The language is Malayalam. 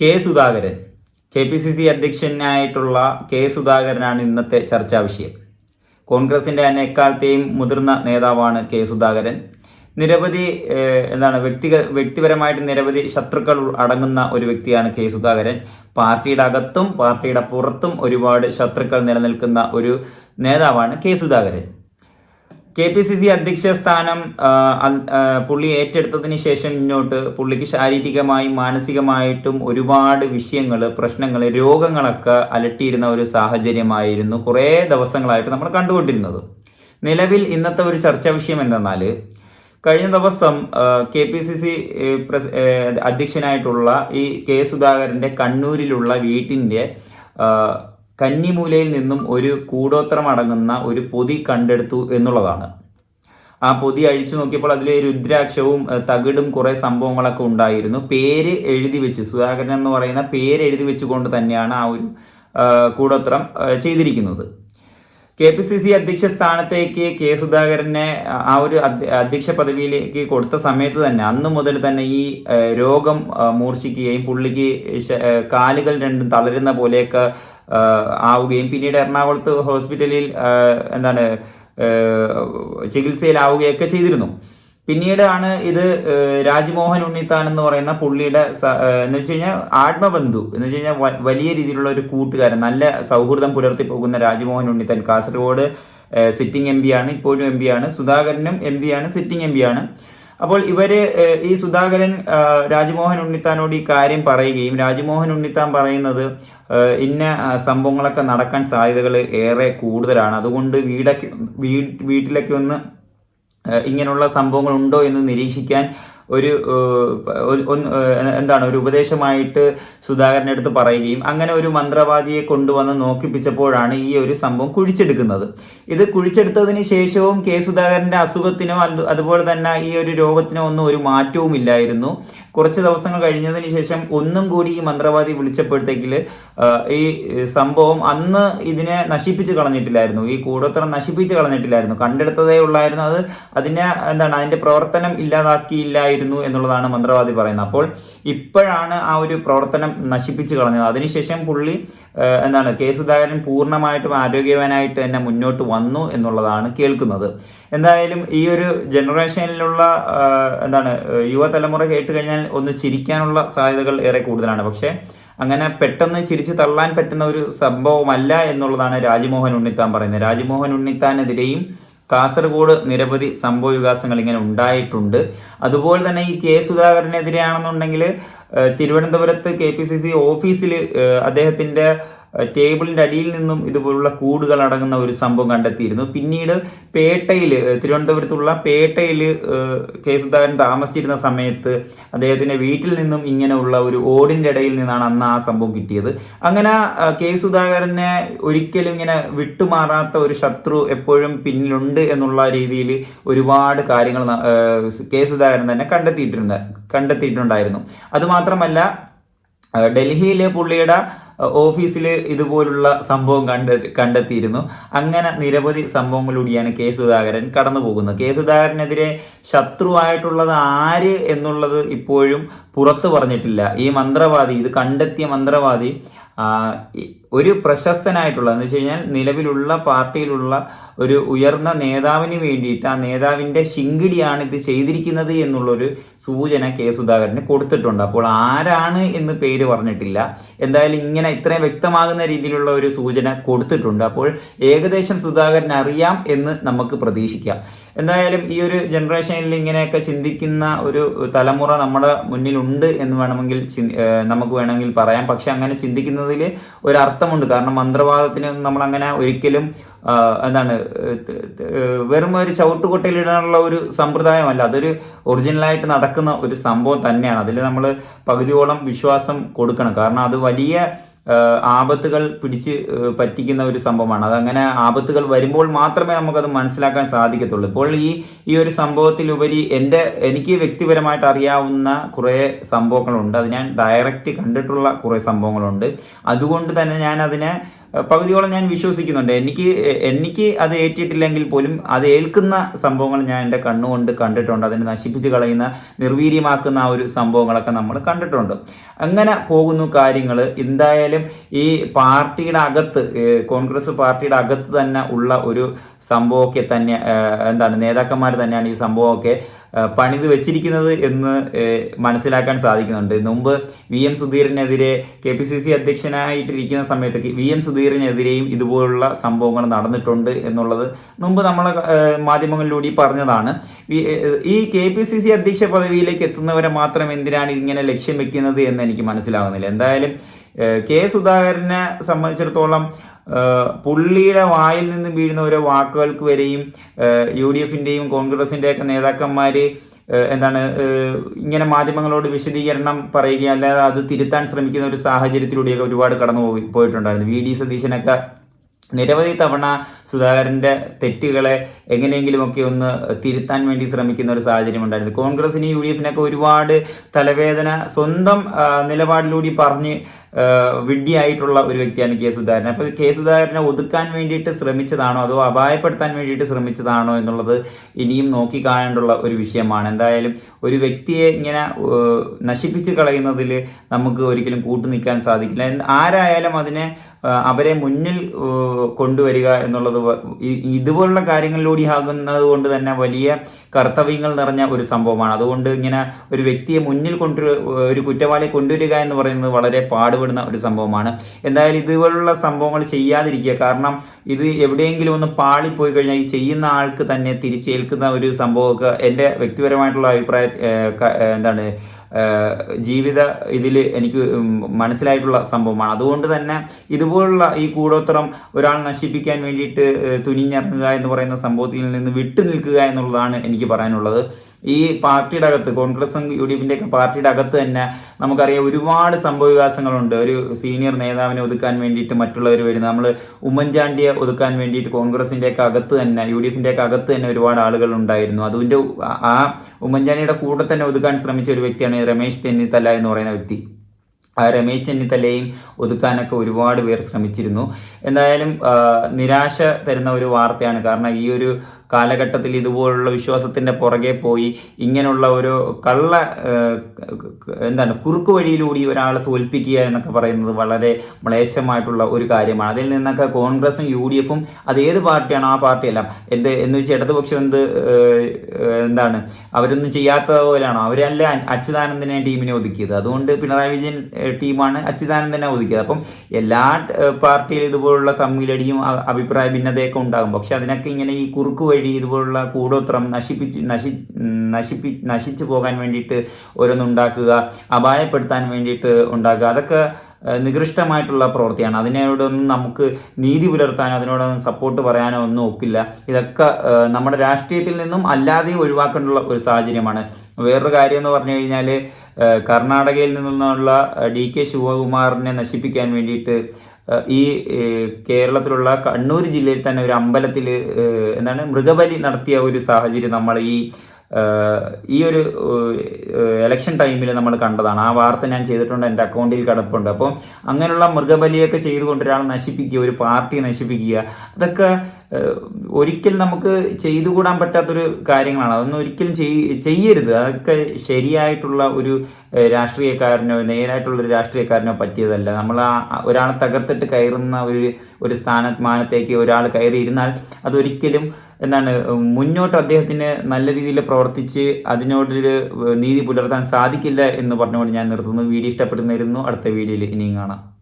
K Sudhakaran. K P C C അധ്യക്ഷനായിട്ടുള്ള K സുധാകരനാണ് ഇന്നത്തെ ചർച്ചാ വിഷയം. കോൺഗ്രസിന്റെ തന്നെ എക്കാലത്തെയും മുതിർന്ന നേതാവാണ് കെ സുധാകരൻ. നിരവധി എന്താണ് വ്യക്തി വ്യക്തിപരമായിട്ട് നിരവധി ശത്രുക്കൾ അടങ്ങുന്ന ഒരു വ്യക്തിയാണ് കെ സുധാകരൻ. പാർട്ടിയുടെ അകത്തും പാർട്ടിയുടെ പുറത്തും ഒരുപാട് ശത്രുക്കൾ നിലനിൽക്കുന്ന ഒരു നേതാവാണ് K Sudhakaran. K P C C അധ്യക്ഷ സ്ഥാനം പുള്ളി ഏറ്റെടുത്തതിന് ശേഷം മുന്നോട്ട് പുള്ളിക്ക് ശാരീരികമായും മാനസികമായിട്ടും ഒരുപാട് വിഷയങ്ങൾ പ്രശ്നങ്ങൾ രോഗങ്ങളൊക്കെ അലട്ടിയിരുന്ന ഒരു സാഹചര്യമായിരുന്നു കുറേ ദിവസങ്ങളായിട്ട് നമ്മൾ കണ്ടുകൊണ്ടിരുന്നത്. നിലവിൽ ഇന്നത്തെ ഒരു ചർച്ചാ വിഷയം എന്തെന്നാൽ കഴിഞ്ഞ ദിവസം കെ പി സി സി അധ്യക്ഷനായിട്ടുള്ള ഈ കെ സുധാകരന്റെ കണ്ണൂരിലുള്ള വീട്ടിന്റെ കന്നിമൂലയിൽ നിന്നും ഒരു കൂടോത്രം അടങ്ങുന്ന ഒരു പൊതി കണ്ടെടുത്തു എന്നുള്ളതാണ്. ആ പൊതി അഴിച്ചു നോക്കിയപ്പോൾ അതിൽ രുദ്രാക്ഷവും തകിടും കുറെ സംഭവങ്ങളൊക്കെ ഉണ്ടായിരുന്നു. പേര് എഴുതി വെച്ച് സുധാകരൻ എന്ന് പറയുന്ന പേര് എഴുതി വെച്ചുകൊണ്ട് തന്നെയാണ് ആ ഒരു കൂടോത്രം ചെയ്തിരിക്കുന്നത്. കെ പി സി സി അധ്യക്ഷ സ്ഥാനത്തേക്ക് കെ സുധാകരനെ ആ ഒരു അധ്യക്ഷ പദവിയിലേക്ക് കൊടുത്ത സമയത്ത് തന്നെ അന്ന് മുതൽ തന്നെ ഈ രോഗം മൂർച്ഛിക്കുകയും പുള്ളിക്ക് കാലുകൾ രണ്ടും തളരുന്ന പോലെയൊക്കെ ആവുകയും പിന്നീട് എറണാകുളത്ത് ഹോസ്പിറ്റലിൽ എന്താണ് ചികിത്സയിലാവുകയൊക്കെ ചെയ്തിരുന്നു. പിന്നീടാണ് ഇത് രാജ്മോഹൻ ഉണ്ണിത്താൻ എന്ന് പറയുന്ന പുള്ളിയുടെ എന്ന് വെച്ച് കഴിഞ്ഞാൽ ആത്മബന്ധു എന്ന് വെച്ച് കഴിഞ്ഞാൽ വലിയ രീതിയിലുള്ള ഒരു കൂട്ടുകാരൻ നല്ല സൗഹൃദം പുലർത്തി പോകുന്ന രാജ്മോഹൻ ഉണ്ണിത്താൻ. കാസർഗോഡ് സിറ്റിംഗ് എം ആണ് ഇപ്പോഴും എം ആണ് സുധാകരനും എം ആണ് സിറ്റിംഗ് എം ആണ്. അപ്പോൾ ഇവർ ഈ സുധാകരൻ രാജ്മോഹൻ ഉണ്ണിത്താനോട് ഈ കാര്യം പറയുകയും രാജ്മോഹൻ ഉണ്ണിത്താൻ പറയുന്നത് ഇന്ന സംഭവങ്ങളൊക്കെ നടക്കാൻ സാധ്യതകൾ ഏറെ കൂടുതലാണ്. അതുകൊണ്ട് വീടൊക്കെ വീട്ടിലൊക്കെ ഒന്ന് ഇങ്ങനെയുള്ള സംഭവങ്ങൾ ഉണ്ടോ എന്ന് നിരീക്ഷിക്കാൻ ഒരു എന്താണ് ഒരു ഉപദേശമായിട്ട് സുധാകരന്റെ അടുത്ത് പറയുകയും അങ്ങനെ ഒരു മന്ത്രവാദിയെ കൊണ്ടുവന്ന് നോക്കിപ്പിച്ചപ്പോഴാണ് ഈ ഒരു സംഭവം കുഴിച്ചെടുക്കുന്നത്. ഇത് കുഴിച്ചെടുത്തതിന് ശേഷവും കെ സുധാകരന്റെ അസുഖത്തിനോ അതുപോലെ തന്നെ ഈ ഒരു രോഗത്തിനോ ഒന്നും ഒരു മാറ്റവും ഇല്ലായിരുന്നു. കുറച്ച് ദിവസങ്ങൾ കഴിഞ്ഞതിന് ശേഷം ഒന്നും കൂടി ഈ മന്ത്രവാദി വിളിച്ചപ്പോഴത്തേക്കിൽ ഈ സംഭവം അന്ന് ഇതിനെ നശിപ്പിച്ച് കളഞ്ഞിട്ടില്ലായിരുന്നു. ഈ കൂടോത്രം നശിപ്പിച്ച് കളഞ്ഞിട്ടില്ലായിരുന്നു. കണ്ടെടുത്തതേ ഉള്ളായിരുന്നു. അത് അതിനെ എന്താണ് അതിന്റെ പ്രവർത്തനം ഇല്ലാതാക്കിയില്ലായിരുന്നു. എന്നുള്ളതാണ് മന്ത്രവാദി പറയുന്നത്. അപ്പോൾ ഇപ്പോഴാണ് ആ ഒരു പ്രവർത്തനം നശിപ്പിച്ച് കളഞ്ഞത്. അതിനുശേഷം പുള്ളി എന്താണ് കെ സുധാകരൻ പൂർണമായിട്ടും ആരോഗ്യവാനായിട്ട് തന്നെ മുന്നോട്ട് വന്നു എന്നുള്ളതാണ് കേൾക്കുന്നത്. എന്തായാലും ഈ ഒരു ജനറേഷനിലുള്ള എന്താണ് യുവതലമുറ കേട്ട് കഴിഞ്ഞാൽ ഒന്ന് ചിരിക്കാനുള്ള സാധ്യതകൾ ഏറെ കൂടുതലാണ്. പക്ഷേ അങ്ങനെ പെട്ടെന്ന് ചിരിച്ചു തള്ളാൻ പറ്റുന്ന ഒരു സംഭവമല്ല എന്നുള്ളതാണ് രാജ്മോഹൻ ഉണ്ണിത്താൻ പറയുന്നത്. രാജ്മോഹൻ ഉണ്ണിത്താനെതിരെയും കാസർഗോഡ് നിരവധി സംഭവ വികാസങ്ങൾ ഇങ്ങനെ ഉണ്ടായിട്ടുണ്ട്. അതുപോലെ തന്നെ ഈ കെ സുധാകരനെതിരെയാണെന്നുണ്ടെങ്കിൽ തിരുവനന്തപുരത്ത് കെ പി സി സി ഓഫീസിൽ അദ്ദേഹത്തിന്റെ ടേബിളിന്റെ അടിയിൽ നിന്നും ഇതുപോലുള്ള കൂടുകൾ അടങ്ങുന്ന ഒരു സംഭവം കണ്ടെത്തിയിരുന്നു. പിന്നീട് പേട്ടയിൽ തിരുവനന്തപുരത്തുള്ള പേട്ടയിൽ കെ സുധാകരൻ താമസിച്ചിരുന്ന സമയത്ത് അദ്ദേഹത്തിന്റെ വീട്ടിൽ നിന്നും ഇങ്ങനെയുള്ള ഒരു ഓടിന്റെ ഇടയിൽ നിന്നാണ് അന്ന് ആ സംഭവം കിട്ടിയത്. അങ്ങനെ കെ സുധാകരനെ ഒരിക്കലും ഇങ്ങനെ വിട്ടുമാറാത്ത ഒരു ശത്രു എപ്പോഴും പിന്നിലുണ്ട് എന്നുള്ള രീതിയിൽ ഒരുപാട് കാര്യങ്ങൾ കെ സുധാകരൻ തന്നെ കണ്ടെത്തിയിട്ടുണ്ട് കണ്ടെത്തിയിട്ടുണ്ടായിരുന്നു. അതുമാത്രമല്ല ഡൽഹിയിലെ പുള്ളിയുടെ ഓഫീസിൽ ഇതുപോലുള്ള സംഭവം കണ്ട കണ്ടെത്തിയിരുന്നു. അങ്ങനെ നിരവധി സംഭവങ്ങളിലൂടെയാണ് കെ സുധാകരൻ കടന്നു പോകുന്നത്. കെ സുധാകരനെതിരെ ശത്രുവായിട്ടുള്ളത് ആര് എന്നുള്ളത് ഇപ്പോഴും പുറത്തു പറഞ്ഞിട്ടില്ല. ഈ മന്ത്രവാദി ഇത് കണ്ടെത്തിയ മന്ത്രവാദി ഒരു പ്രശസ്തനായിട്ടുള്ള എന്ന് വെച്ച് കഴിഞ്ഞാൽ നിലവിലുള്ള പാർട്ടിയിലുള്ള ഒരു ഉയർന്ന നേതാവിന് വേണ്ടിയിട്ട് ആ നേതാവിന്റെ ശിങ്കിടിയാണ് ഇത് ചെയ്തിരിക്കുന്നത് എന്നുള്ളൊരു സൂചന കെ സുധാകരന് കൊടുത്തിട്ടുണ്ട്. അപ്പോൾ ആരാണ് എന്ന് പേര് പറഞ്ഞിട്ടില്ല. എന്തായാലും ഇങ്ങനെ ഇത്രയും വ്യക്തമാകുന്ന രീതിയിലുള്ള ഒരു സൂചന കൊടുത്തിട്ടുണ്ട്. അപ്പോൾ ഏകദേശം സുധാകരൻ അറിയാം എന്ന് നമുക്ക് പ്രതീക്ഷിക്കാം. എന്തായാലും ഈ ഒരു ജനറേഷനിൽ ഇങ്ങനെയൊക്കെ ചിന്തിക്കുന്ന ഒരു തലമുറ നമ്മുടെ മുന്നിലുണ്ട് എന്ന് വേണമെങ്കിൽ നമുക്ക് വേണമെങ്കിൽ പറയാം. പക്ഷെ അങ്ങനെ ചിന്തിക്കുന്നതിൽ ഒരർത്ഥമുണ്ട് കാരണം മന്ത്രവാദത്തിന് നമ്മൾ അങ്ങനെ ഒരിക്കലും എന്താണ് വെറും ഒരു ചവിട്ടുകൊട്ടയിലിടാനുള്ള ഒരു സമ്പ്രദായമല്ല. അതൊരു ഒറിജിനലായിട്ട് നടക്കുന്ന ഒരു സംഭവം തന്നെയാണ്. അതിൽ നമ്മൾ പകുതിയോളം വിശ്വാസം കൊടുക്കണം. കാരണം അത് വലിയ ആപത്തുകൾ പിടിച്ച് പറ്റിക്കുന്ന ഒരു സംഭവമാണ്. അതങ്ങനെ ആപത്തുകൾ വരുമ്പോൾ മാത്രമേ നമുക്കത് മനസ്സിലാക്കാൻ സാധിക്കത്തുള്ളൂ. ഇപ്പോൾ ഈ ഈ ഒരു സംഭവത്തിലുപരി എന്റെ എനിക്ക് വ്യക്തിപരമായിട്ട് അറിയാവുന്ന കുറേ സംഭവങ്ങളുണ്ട്. അത് ഞാൻ ഡയറക്റ്റ് കണ്ടിട്ടുള്ള കുറേ സംഭവങ്ങളുണ്ട്. അതുകൊണ്ട് തന്നെ ഞാൻ അതിനെ പകുതിയോളം ഞാൻ വിശ്വസിക്കുന്നുണ്ട്. എനിക്ക് എനിക്ക് അത് ഏറ്റിട്ടില്ലെങ്കിൽ പോലും അത് ഏൽക്കുന്ന സംഭവങ്ങൾ ഞാൻ എന്റെ കണ്ണുകൊണ്ട് കണ്ടിട്ടുണ്ട്. അതിനെ നശിപ്പിച്ച് കളയുന്ന നിർവീര്യമാക്കുന്ന ആ ഒരു സംഭവങ്ങളൊക്കെ നമ്മൾ കണ്ടിട്ടുണ്ട്. അങ്ങനെ പോകുന്നു കാര്യങ്ങൾ. എന്തായാലും ഈ പാർട്ടിയുടെ അകത്ത് കോൺഗ്രസ് പാർട്ടിയുടെ അകത്ത് തന്നെ ഉള്ള ഒരു സംഭവമൊക്കെ തന്നെ എന്താണ് നേതാക്കന്മാർ തന്നെയാണ് ഈ സംഭവമൊക്കെ പണിത് വെച്ചിരിക്കുന്നത് എന്ന് മനസ്സിലാക്കാൻ സാധിക്കുന്നുണ്ട്. മുമ്പ് വി എം സുധീറിനെതിരെ കെ പി സി സി അധ്യക്ഷനായിട്ടിരിക്കുന്ന സമയത്തൊക്കെ വി എം സുധീറിനെതിരെയും ഇതുപോലുള്ള സംഭവങ്ങൾ നടന്നിട്ടുണ്ട് എന്നുള്ളത് മുമ്പ് നമ്മൾ മാധ്യമങ്ങളിലൂടെ പറഞ്ഞതാണ്. ഈ- കെ പി സി സി അധ്യക്ഷ പദവിയിലേക്ക് എത്തുന്നവരെ മാത്രം എന്തിനാണ് ഇങ്ങനെ ലക്ഷ്യം വെക്കുന്നത് എന്ന് എനിക്ക് മനസ്സിലാവുന്നില്ല. എന്തായാലും കെ സുധാകരനെ സംബന്ധിച്ചിടത്തോളം പുള്ളിയുടെ വായിൽ നിന്ന് വീഴുന്ന ഓരോ വാക്കുകൾക്ക് വരെയും യു ഡി എഫിന്റെയും കോൺഗ്രസിന്റെ ഒക്കെ നേതാക്കന്മാർ എന്താണ് ഇങ്ങനെ മാധ്യമങ്ങളോട് വിശദീകരണം പറയുക അല്ലാതെ അത് തിരുത്താൻ ശ്രമിക്കുന്ന ഒരു സാഹചര്യത്തിലൂടെയൊക്കെ ഒരുപാട് കടന്നു പോയി പോയിട്ടുണ്ടായിരുന്നു. വി ഡി സതീശനൊക്കെ നിരവധി തവണ സുധാകരന്റെ തെറ്റുകളെ എങ്ങനെയെങ്കിലുമൊക്കെ ഒന്ന് തിരുത്താൻ വേണ്ടി ശ്രമിക്കുന്ന ഒരു സാഹചര്യം ഉണ്ടായിരുന്നു. കോൺഗ്രസിന് യു ഡി എഫിനൊക്കെ ഒരുപാട് തലവേദന സ്വന്തം നിലപാടിലൂടെ പറഞ്ഞ് വിഡ്ഡിയായിട്ടുള്ള ഒരു വ്യക്തിയാണ് കെ സുധാകരൻ. അപ്പോൾ കെ സുധാകരനെ ഒതുക്കാൻ വേണ്ടിയിട്ട് ശ്രമിച്ചതാണോ അതോ അപായപ്പെടുത്താൻ വേണ്ടിയിട്ട് ശ്രമിച്ചതാണോ എന്നുള്ളത് ഇനിയും നോക്കി കാണേണ്ടുള്ള ഒരു വിഷയമാണ്. എന്തായാലും ഒരു വ്യക്തിയെ ഇങ്ങനെ നശിപ്പിച്ച് കളയുന്നതിൽ നമുക്ക് ഒരിക്കലും കൂട്ടു നിൽക്കാൻ സാധിക്കില്ല ആരായാലും അതിനെ അവരെ മുന്നിൽ കൊണ്ടുവരിക എന്നുള്ളത് ഇതുപോലുള്ള കാര്യങ്ങളിലൂടെ ആകുന്നത് കൊണ്ട് തന്നെ വലിയ കർത്തവ്യങ്ങൾ നിറഞ്ഞ ഒരു സംഭവമാണ്. അതുകൊണ്ട് ഇങ്ങനെ ഒരു വ്യക്തിയെ മുന്നിൽ കൊണ്ടു ഒരു കുറ്റവാളിയെ കൊണ്ടുവരിക എന്ന് പറയുന്നത് വളരെ പാടുപെടുന്ന ഒരു സംഭവമാണ്. എന്തായാലും ഇതുപോലുള്ള സംഭവങ്ങൾ ചെയ്യാതിരിക്കുക. കാരണം ഇത് എവിടെയെങ്കിലും ഒന്ന് പാളിപ്പോയി കഴിഞ്ഞാൽ ഈ ചെയ്യുന്ന ആൾക്ക് തന്നെ തിരിച്ചേൽക്കുന്ന ഒരു സംഭവമൊക്കെ എന്റെ വ്യക്തിപരമായിട്ടുള്ള അഭിപ്രായ എന്താണ് ജീവിത ഇതിൽ എനിക്ക് മനസ്സിലായിട്ടുള്ള സംഭവമാണ്. അതുകൊണ്ട് തന്നെ ഇതുപോലുള്ള ഈ കൂടോത്തരം ഒരാൾ നശിപ്പിക്കാൻ വേണ്ടിയിട്ട് തുനിഞ്ഞിറങ്ങുക എന്ന് പറയുന്ന സംഭവത്തിൽ നിന്ന് വിട്ടു നിൽക്കുക എന്നുള്ളതാണ് എനിക്ക് പറയാനുള്ളത്. ഈ പാർട്ടിയുടെ അകത്ത് കോൺഗ്രസും യു ഡി എഫിന്റെയൊക്കെ പാർട്ടിയുടെ അകത്ത് തന്നെ നമുക്കറിയാം ഒരുപാട് സംഭവവികാസങ്ങളുണ്ട്. ഒരു സീനിയർ നേതാവിനെ ഒതുക്കാൻ വേണ്ടിയിട്ട് മറ്റുള്ളവർ വരുന്നത് നമ്മൾ ഉമ്മൻചാണ്ടിയെ ഒതുക്കാൻ വേണ്ടിയിട്ട് കോൺഗ്രസിന്റെയൊക്കെ അകത്ത് തന്നെ യു ഡി എഫിന്റെയൊക്കെ അകത്ത് തന്നെ ഒരുപാട് ആളുകൾ ഉണ്ടായിരുന്നു. അതുകൊണ്ട് ആ ഉമ്മൻചാണ്ടിയുടെ കൂടെ തന്നെ ഒതുക്കാൻ ശ്രമിച്ച ഒരു വ്യക്തിയാണ് രമേശ് ചെന്നിത്തല എന്ന് പറയുന്ന വ്യക്തി. ആ രമേശ് ചെന്നിത്തലയും ഒതുക്കാനൊക്കെ ഒരുപാട് പേർ ശ്രമിച്ചിരുന്നു. എന്തായാലും നിരാശ തരുന്ന ഒരു വാർത്തയാണ്. കാരണം ഈ ഒരു കാലഘട്ടത്തിൽ ഇതുപോലുള്ള വിശ്വാസത്തിന്റെ പുറകെ പോയി ഇങ്ങനെയുള്ള ഒരു കള്ള എന്താണ് കുറുക്ക് വഴിയിലൂടി ഒരാളെ തോൽപ്പിക്കുക എന്നൊക്കെ പറയുന്നത് വളരെ മ്ലേച്ഛമായിട്ടുള്ള ഒരു കാര്യമാണ്. അതിൽ നിന്നൊക്കെ കോൺഗ്രസും യു ഡി എഫും അത് ഏത് പാർട്ടിയാണോ ആ പാർട്ടിയെല്ലാം. എന്ത് എന്ന് വെച്ചാൽ ഇടതുപക്ഷം എന്ത് എന്താണ് അവരൊന്നും ചെയ്യാത്ത പോലെയാണോ? അവരല്ല അച്യുതാനന്ദനെ ടീമിനെ ഒതുക്കിയത്. അതുകൊണ്ട് പിണറായി വിജയൻ ടീമാണ് അച്യുതാനന്ദനെ ഒതുക്കിയത്. അപ്പം എല്ലാ പാർട്ടിയിലും ഇതുപോലുള്ള തമ്മിലടിയും അഭിപ്രായ ഭിന്നതയൊക്കെ ഉണ്ടാകും. പക്ഷെ അതിനൊക്കെ ഇങ്ങനെ ഈ കുറുക്ക് വഴി ഇതുപോലുള്ള കൂടോത്രം നശിപ്പിച്ച് നശി നശിപ്പി നശിച്ചു പോകാൻ വേണ്ടിയിട്ട് ഓരോന്നുണ്ടാക്കുക അപായപ്പെടുത്താൻ വേണ്ടിയിട്ട് ഉണ്ടാക്കുക അതൊക്കെ നികൃഷ്ടമായിട്ടുള്ള പ്രവൃത്തിയാണ്. അതിനോടൊന്നും നമുക്ക് നീതി പുലർത്താനോ അതിനോടൊന്നും സപ്പോർട്ട് പറയാനോ ഒന്നും ഒക്കില്ല. ഇതൊക്കെ നമ്മുടെ രാഷ്ട്രീയത്തിൽ നിന്നും അല്ലാതെ ഒഴിവാക്കേണ്ടുള്ള ഒരു സാഹചര്യമാണ്. വേറൊരു കാര്യം എന്ന് പറഞ്ഞു കഴിഞ്ഞാൽ കർണാടകയിൽ നിന്നുള്ള ഡി കെ ശിവകുമാറിനെ നശിപ്പിക്കാൻ വേണ്ടിയിട്ട് ഈ കേരളത്തിലുള്ള കണ്ണൂർ ജില്ലയിൽ തന്നെ ഒരു അമ്പലത്തിൽ എന്താണ് മൃഗബലി നടത്തിയ ഒരു സാഹചര്യം നമ്മൾ ഈ ഈ ഒരു എലക്ഷൻ ടൈമിൽ നമ്മൾ കണ്ടതാണ്. ആ വാർത്ത ഞാൻ ചെയ്തിട്ടുണ്ട് എന്റെ അക്കൗണ്ടിൽ കിടപ്പുണ്ട്. അപ്പോൾ അങ്ങനെയുള്ള മൃഗബലിയൊക്കെ ചെയ്തുകൊണ്ട് ഒരാൾ നശിപ്പിക്കുക ഒരു പാർട്ടി നശിപ്പിക്കുക അതൊക്കെ ഒരിക്കൽ നമുക്ക് ചെയ്തു കൂടാൻ പറ്റാത്തൊരു കാര്യങ്ങളാണ്. അതൊന്നും ഒരിക്കലും ചെയ് ചെയ്യരുത്. അതൊക്കെ ശരിയായിട്ടുള്ള ഒരു രാഷ്ട്രീയക്കാരനോ നേരായിട്ടുള്ള ഒരു രാഷ്ട്രീയക്കാരനോ പറ്റിയതല്ല. നമ്മൾ ആ ഒരാളെ തകർത്തിട്ട് കയറുന്ന ഒരു ഒരു സ്ഥാനമാനത്തേക്ക് ഒരാൾ കയറി ഇരുന്നാൽ അതൊരിക്കലും എന്താണ് മുന്നോട്ട് അദ്ദേഹത്തിന് നല്ല രീതിയിൽ പ്രവർത്തിച്ച് അതിനോടൊരു നീതി പുലർത്താൻ സാധിക്കില്ല എന്ന് പറഞ്ഞുകൊണ്ട് ഞാൻ നിർത്തുന്നു. വീഡിയോ ഇഷ്ടപ്പെടുന്നിരുന്നു അടുത്ത വീഡിയോയിൽ ഇനിയും കാണാം.